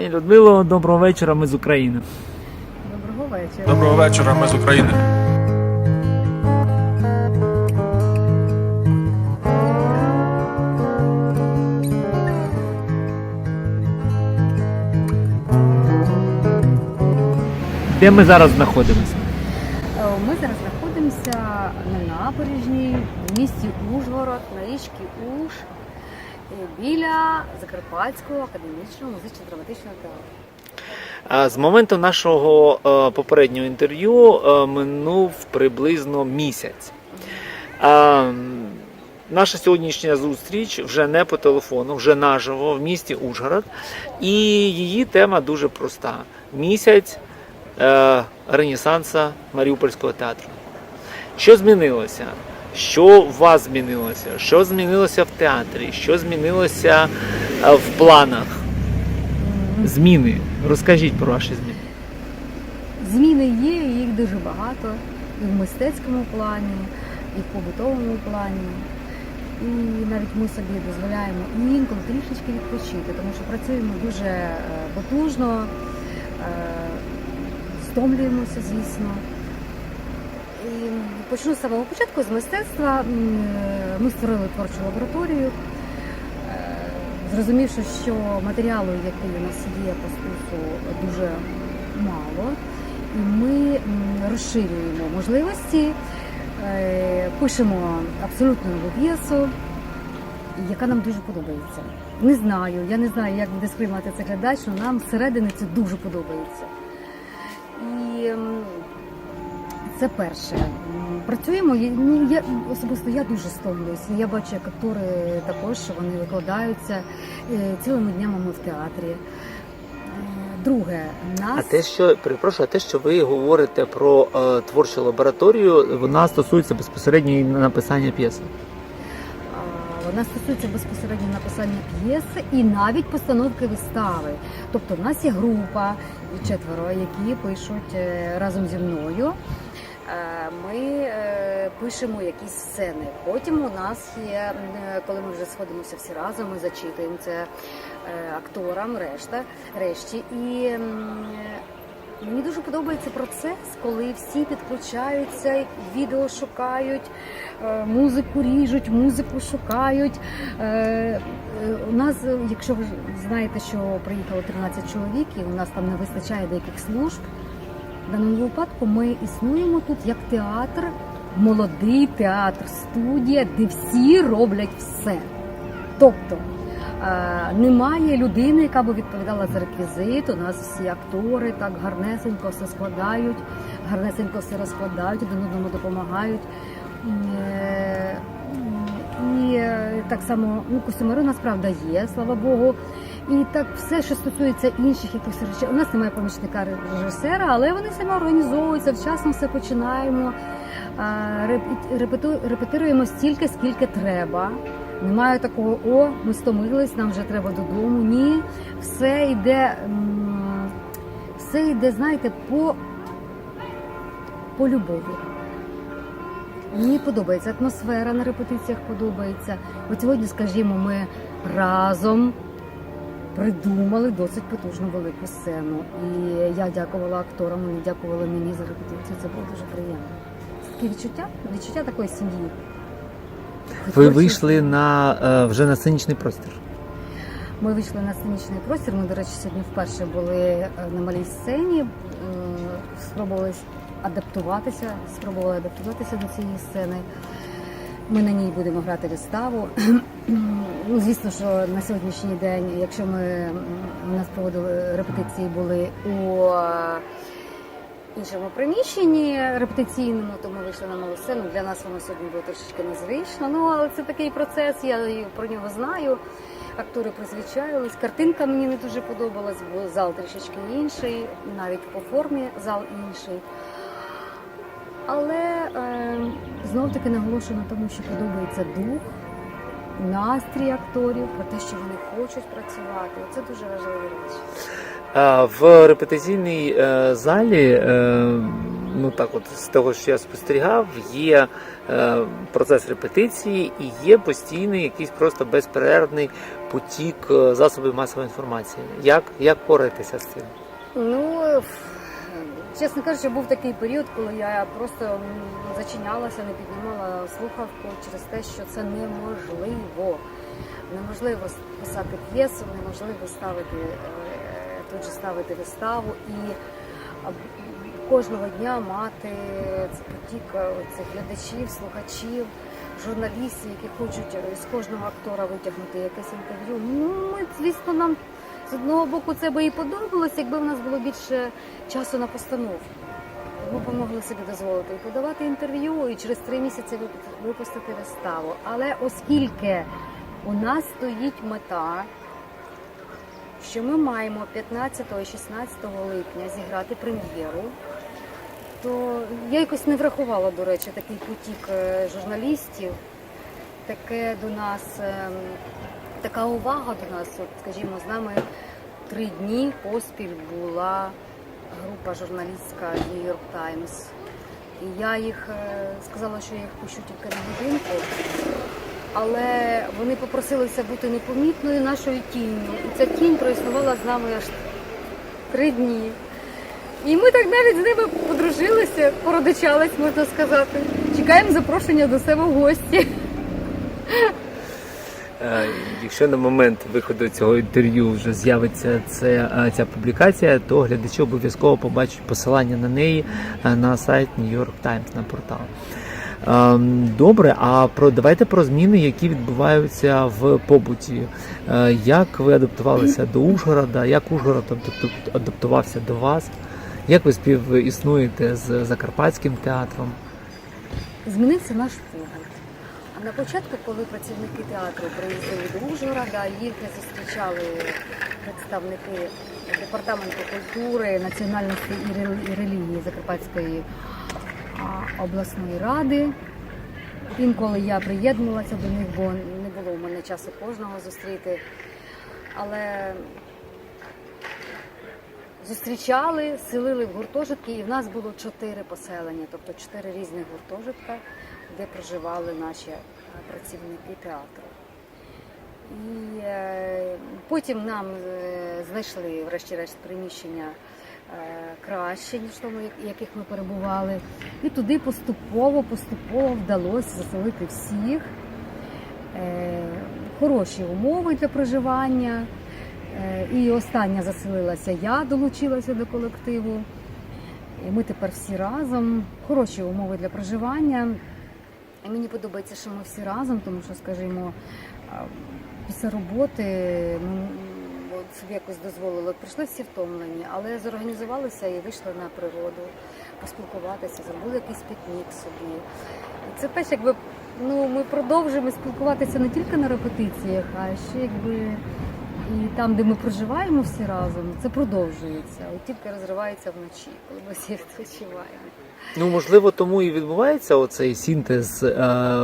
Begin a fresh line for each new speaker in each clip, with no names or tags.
Пані Людмило, доброго вечора. Ми з України.
Доброго вечора.
Доброго вечора, ми з України.
Де ми зараз знаходимося?
Е, Ми зараз знаходимося на набережній в місті Ужгород на річці Уж біля Закарпатського академічного музично-драматичного театру.
З моменту нашого е, попереднього інтерв'ю е, минув приблизно місяць. Наша сьогоднішня зустріч вже не по телефону, вже наживо в місті Ужгород. І її тема дуже проста: місяць е, Ренесанса Маріупольського театру. Що змінилося? Що у вас змінилося? Що змінилося в театрі? Що змінилося е, в планах? Зміни. Розкажіть про ваші зміни.
Зміни є, їх дуже багато і в мистецькому плані, і в побутовому плані. І навіть ми собі дозволяємо інколи трішечки відпочити, тому що працюємо дуже е, потужно, е, стомлюємося, звісно. І почну з самого початку з мистецтва. Ми створили творчу лабораторію, е, зрозумівши, що матеріалу, який у нас є по спису, дуже мало, і ми розширюємо можливості, е, пишемо абсолютно нову п'єсу, яка нам дуже подобається. Не знаю, я не знаю, як буде сприймати це глядач, але нам зсередини це дуже подобається. І це перше. Працюємо. ну, Я особисто я дуже стомлююся. Я бачу, як актори також що вони викладаються е, цілими днями ми в театрі. Е, Друге, нас
А те, що перепрошую, а те, що ви говорите про е, творчу лабораторію, вона стосується безпосередньо і написання п'єси.
Вона стосується безпосередньо написання п'єси і навіть постановки вистави. Тобто, в нас є група четверо, які пишуть е, разом зі мною. Е, Ми е, пишемо якісь сцени. Потім у нас є, коли ми вже сходимося всі разом, ми зачитуємо це е, акторам, решта, решті. І Мені дуже подобається процес, коли всі підключаються, відео шукають, музику ріжуть, музику шукають. У нас, якщо ви знаєте, що приїхало 13 чоловік, і у нас там не вистачає деяких служб. В даному випадку ми існуємо тут як театр, молодий театр, студія, де всі роблять все. Тобто е, немає людини, яка би відповідала за реквізит. У нас всі актори так гарнесенько все складають, гарнесенько все розкладають, один одному допомагають. Е, І е, так само ну, костюмери у нас правда є, слава Богу. І так все, що стосується інших якихось речей. У нас немає помічника режисера, але вони самі організовуються, вчасно все починаємо. Репетируємо стільки, скільки треба. Немає такого, о, ми стомились, нам вже треба додому. Ні, все йде, все йде, знаєте, по, по любові. Мені подобається атмосфера на репетиціях подобається. От сьогодні, скажімо, ми разом придумали досить потужну велику сцену. І я дякувала акторам, вони дякували мені за репетицію. Це було дуже приємно. Це таке відчуття, відчуття такої сім'ї.
Ви вийшли на е, вже на сценічний простір.
Ми вийшли на сценічний простір. Ми, до речі, сьогодні вперше були е, на малій сцені. Е, Спробували адаптуватися, спробували адаптуватися до цієї сцени. Ми на ній будемо грати виставу. Ну, звісно, що на сьогоднішній день, якщо ми у нас проводили репетиції, були у е, іншому приміщенні репетиційному, то ми вийшли на нову сцену. Для нас воно сьогодні було трошечки незвично. Ну але це такий процес, я про нього знаю. Актори призвичаювались. Картинка мені не дуже подобалась, бо зал трішечки інший, навіть по формі зал інший. Але е, знов таки наголошую на тому, що подобається дух, настрій акторів, про те, що вони хочуть працювати. Це дуже важливі речі.
Е, В репетиційній е, залі е, ну так, от з того, що я спостерігав, є е, процес репетиції і є постійний якийсь просто безперервний потік засобів масової інформації. Як, як поратися з цим?
Ну, чесно кажучи, був такий період, коли я просто зачинялася, не піднімала слухавку через те, що це неможливо. Неможливо писати п'єсу, неможливо ставити е, тут же ставити виставу і кожного дня мати потік е, цих глядачів, слухачів, журналістів, які хочуть е, з кожного актора витягнути якесь інтерв'ю. Ну, звісно, нам з одного боку це би і подобалось, якби в нас було більше часу на постановку. Ми б могли собі дозволити подавати інтерв'ю, і через три місяці випустити виставу. Але оскільки у нас стоїть мета, що ми маємо 15 і 16 липня зіграти прем'єру, то я якось не врахувала, до речі, такий потік е, журналістів, таке до нас, ем, така увага до нас. От, скажімо, з нами три дні поспіль була група журналістська New York Times. І я їх е, сказала, що я їх пущу тільки на годинку. Але вони попросилися бути непомітною нашою тінню. І ця тінь проіснувала з нами аж три дні. І ми так навіть з ними подружилися, породичались, можна сказати. Чекаємо запрошення до себе в гості.
Е, Якщо на момент виходу цього інтерв'ю вже з'явиться це, е, ця публікація, то глядачі обов'язково побачать посилання на неї е, на сайт New York Times на портал. Ем, Добре, а про давайте про зміни, які відбуваються в побуті. Як ви адаптувалися до Ужгорода? Як Ужгород адаптувався до вас? Як ви співіснуєте з Закарпатським театром?
Змінився наш погляд. На початку, коли працівники театру приїздили до Ужгорода, їх зустрічали представники департаменту культури, національності і релігії Закарпатської обласної ради. Інколи я приєднувалася до них, бо не було в мене часу кожного зустріти. Але зустрічали, селили в гуртожитки, і в нас було чотири поселення, тобто чотири різних гуртожитка, де проживали наші е, працівники театру. І е, потім нам е, знайшли, врешті-решт, приміщення краще, ніж в тому, як- яких ми перебували. І туди поступово, поступово вдалося заселити всіх. Хороші умови для проживання. І остання заселилася я, долучилася до колективу. І ми тепер всі разом. Хороші умови для проживання. Мені подобається, що ми всі разом, тому що, скажімо, після роботи ми от собі якось дозволили. Прийшли всі втомлені, але зорганізувалися і вийшли на природу, поспілкуватися, зробили якийсь пікнік собі. І це теж якби ну, ми продовжуємо спілкуватися не тільки на репетиціях, а ще якби і там, де ми проживаємо всі разом, це продовжується. От тільки розривається вночі, коли ми всі відпочиваємо.
Ну, можливо, тому і відбувається оцей синтез е,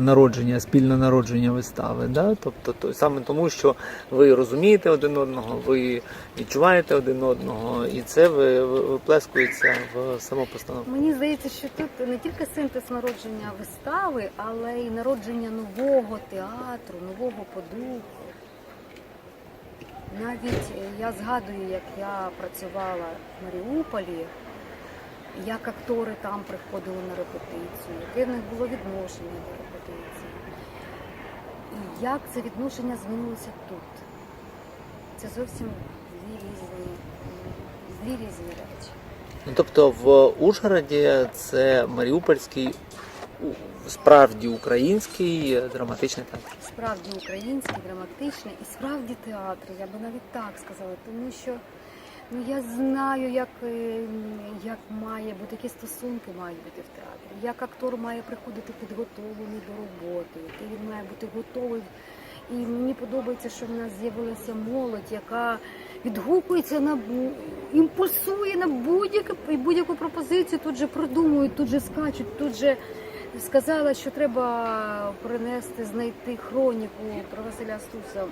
народження, спільне народження вистави. Да? Тобто, то, саме тому, що ви розумієте один одного, ви відчуваєте один одного, і це ви, ви- виплескується в саму постановку.
Мені здається, що тут не тільки синтез народження вистави, але й народження нового театру, нового подуху. Навіть е, я згадую, як я працювала в Маріуполі, як актори там приходили на репетицію, яке в них було відношення до репетиції. І як це відношення змінилося тут. Це зовсім дві різні, дві різні речі.
Ну, тобто в Ужгороді це Маріупольський, справді український драматичний театр.
Справді український, драматичний і справді театр, я би навіть так сказала, тому що ну я знаю, як, е, як має бути, які стосунки мають бути в театрі, як актор має приходити підготовлений до роботи, який він має бути готовий. І мені подобається, що в нас з'явилася молодь, яка відгукується на імпульсує на будь-яку будь-яку пропозицію, тут же продумують, тут же скачуть, тут же сказала, що треба принести, знайти хроніку про Василя Стуса.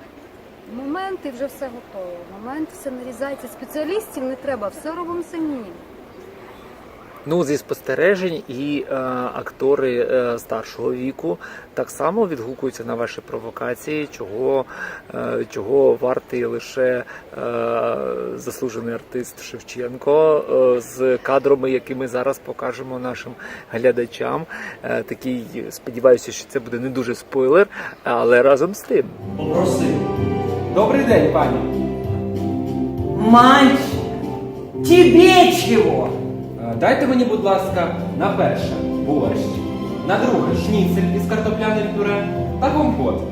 Момент і вже все готово. Момент все нарізається. Спеціалістів не треба, все робимо самі.
Ну, зі спостережень і е, актори е, старшого віку так само відгукуються на ваші провокації, чого, е, чого вартий лише е, заслужений артист Шевченко е, з кадрами, які ми зараз покажемо нашим глядачам. Е, такий, сподіваюся, що це буде не дуже спойлер, але разом з тим.
Попроси. Добрий день, пані.
Мальчик, тебе чего?
Е, Дайте мені, будь ласка, на перше борщ, на друге шніцель із картопляним пюре та компот.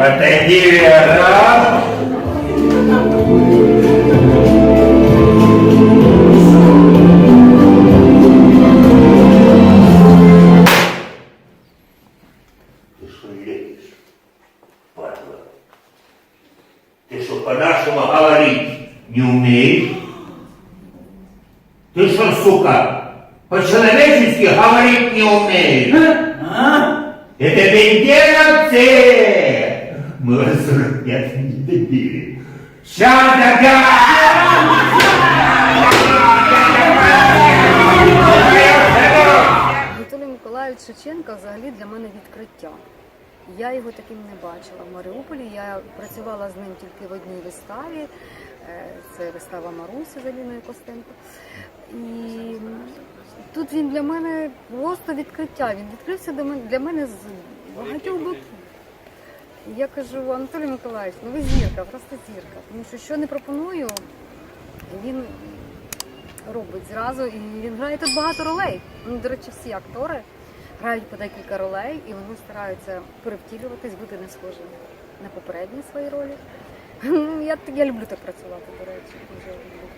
Отойди, Вера. Ты что лезешь, падла? По-нашему говорить не умеешь? Ты что, сука, по-человечески говорить не умеешь?
А?
Это бендеровцы! Мы вас 45 не добили. Сейчас
Анатолій Миколаївич Шевченка взагалі для мене відкриття. Я його таким не бачила в Маріуполі. Я працювала з ним тільки в одній виставі. Е, Це вистава Марусі з Аліною Костенко. І тут він для мене просто відкриття. Він відкрився для мене з багатьох боків. Я кажу, Анатолій Миколаївич, ну ви зірка, просто зірка. Тому що що не пропоную, він робить зразу, і він грає тут багато ролей. Ну, до речі, всі актори грають по декілька ролей, і вони стараються перевтілюватись, бути не схожими на попередні свої ролі. Ну, я, я люблю так працювати, до речі, дуже люблю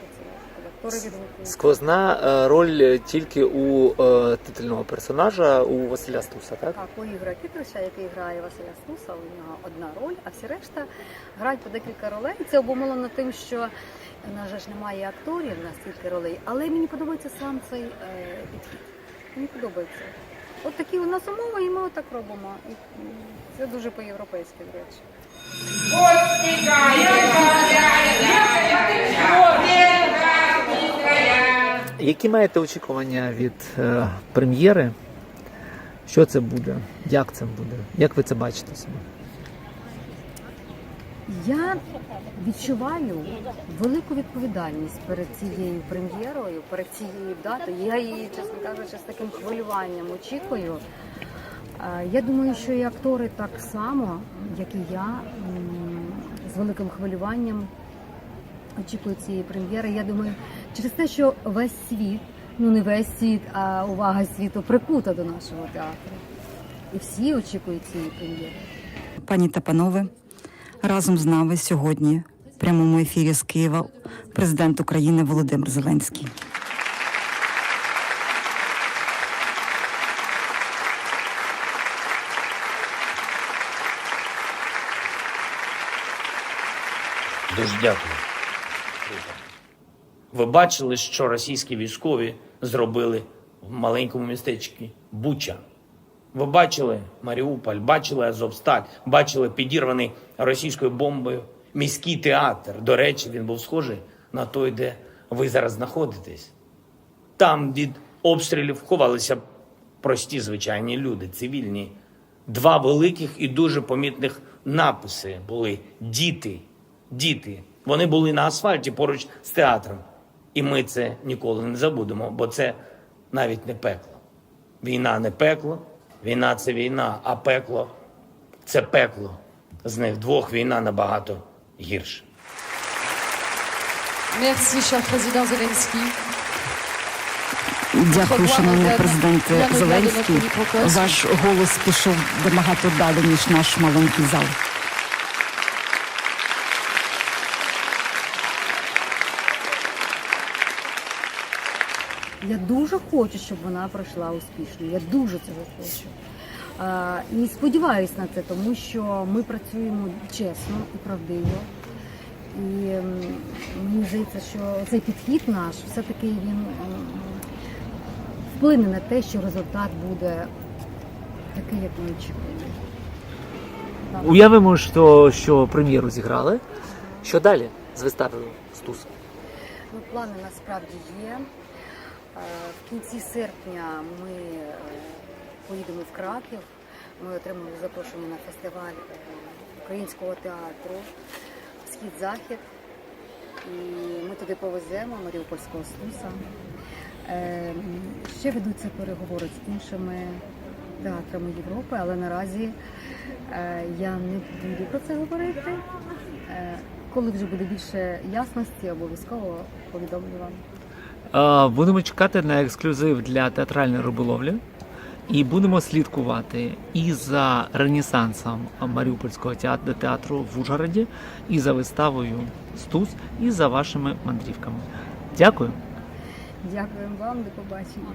працювати. відгукуються.
Сквозна е, роль тільки у е, титульного персонажа у Василя Стуса, так?
Так, у Ігоря Кітровича, який грає Василя Стуса, у нього одна роль, а всі решта грають по декілька ролей. Це обумовлено тим, що в нас же ж немає акторів на стільки ролей, але мені подобається сам цей е, підхід. Мені подобається. От такі у нас умови, і ми отак робимо. І це дуже по-європейськи, до речі.
Які маєте очікування від е, прем'єри? Що це буде? Як це буде? Як ви це бачите себе?
Я відчуваю велику відповідальність перед цією прем'єрою, перед цією датою. Я її, чесно кажучи, з таким хвилюванням очікую. Е, Я думаю, що і актори так само, як і я, з великим хвилюванням очікують цієї прем'єри. Я думаю, через те, що весь світ, ну не весь світ, а увага світу прикута до нашого театру. І всі очікують цієї прем'єри.
Пані та панове, разом з нами сьогодні в прямому ефірі з Києва президент України Володимир Зеленський.
Дуже дякую. Ви бачили, що російські військові зробили в маленькому містечку Буча. Ви бачили Маріуполь, бачили Азовсталь, бачили підірваний російською бомбою міський театр. До речі, він був схожий на той, де ви зараз знаходитесь. Там від обстрілів ховалися прості звичайні люди, цивільні. Два великих і дуже помітних написи були діти. Діти. Вони були на асфальті поруч з театром. І ми це ніколи не забудемо, бо це навіть не пекло. Війна не пекло, війна це війна, а пекло це пекло. З них двох війна набагато гірше.
Merci, cher président Zelensky.
Дякую, шановний президенте Зеленський. Ваш голос пішов набагато далі, ніж наш маленький зал.
Я дуже хочу, щоб вона пройшла успішно. Я дуже цього хочу. І сподіваюся на це, тому що ми працюємо чесно і правдиво. І мені здається, що цей підхід наш все-таки він вплине на те, що результат буде такий, як ми очікуємо.
Уявимо, що, що прем'єру зіграли. Що далі з виставою Стус?
Ну, плани насправді є. Е, В кінці серпня ми е, поїдемо в Краків. Ми отримали запрошення на фестиваль е, українського театру Схід-Захід. І ми туди повеземо Маріупольського стуса. Ще ведуться переговори з іншими театрами Європи, але наразі я не буду про це говорити. Коли вже буде більше ясності, обов'язково повідомлю вам.
Е, Будемо чекати на ексклюзив для театральної риболовлі. І будемо слідкувати і за ренесансом Маріупольського театру, театру в Ужгороді, і за виставою Стус, і за вашими мандрівками. Дякую.
Дякуємо вам, до побачення.